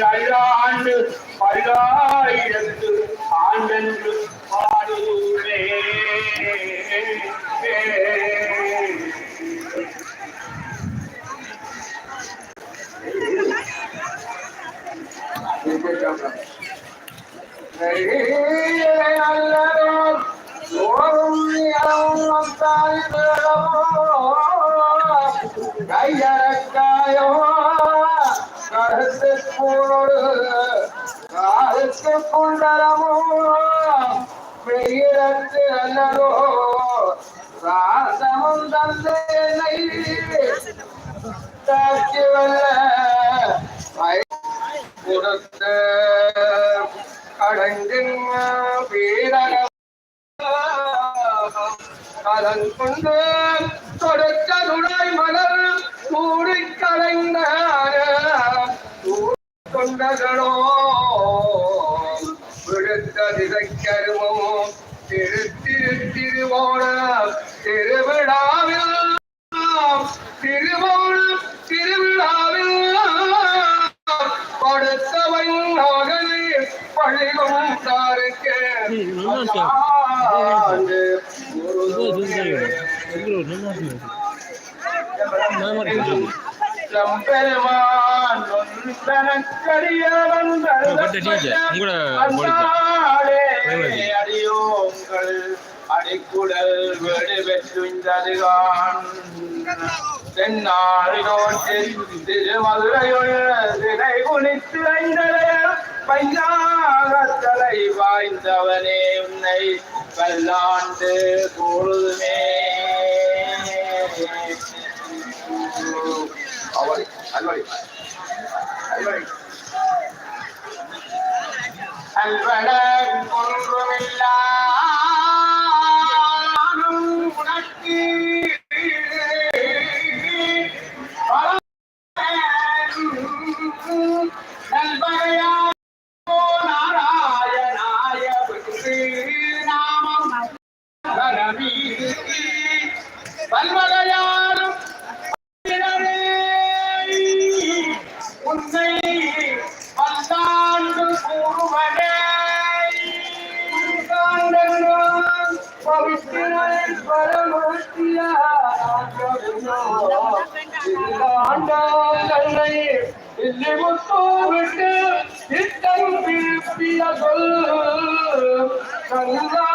பல்லாண்டு பல்லாயிரத்து ஆண்டென்று பாடுவே கையறக்காயோ காலத்து குண்டலமோ வெயிலத்து அல்லதோ ராசமும் தந்தை தாக்கி வல்ல கொடுத்து கடங்கின் கலன் கொண்டு கொண்டகளோ விடுத்த திசைக்கருமமோ திரு திரு திருவோண திருவிழாவில் திருவோண திருவிழாவில் கொடுத்தவன் மகனை பழிகும் தாருக்கு ஆண்டு அடியோங்கள் அடிக்குடல் வீடு பெற்றுந்ததுகான் தென்னாடு நோட்டில் திருமதுரையுள் திரை குனித்து ஐந்தரைய பையாகத்தலை வாய்ந்தவனே உன்னை பல்லாண்டு கூறுதுமே. அவளை Alvarito. Alvarito. Alvarito. பவித்திரன் பரமத்தியா ஆண்டாளை இல்லை முத்தோ இத்தம் திருப்பிய சொல் கல்லா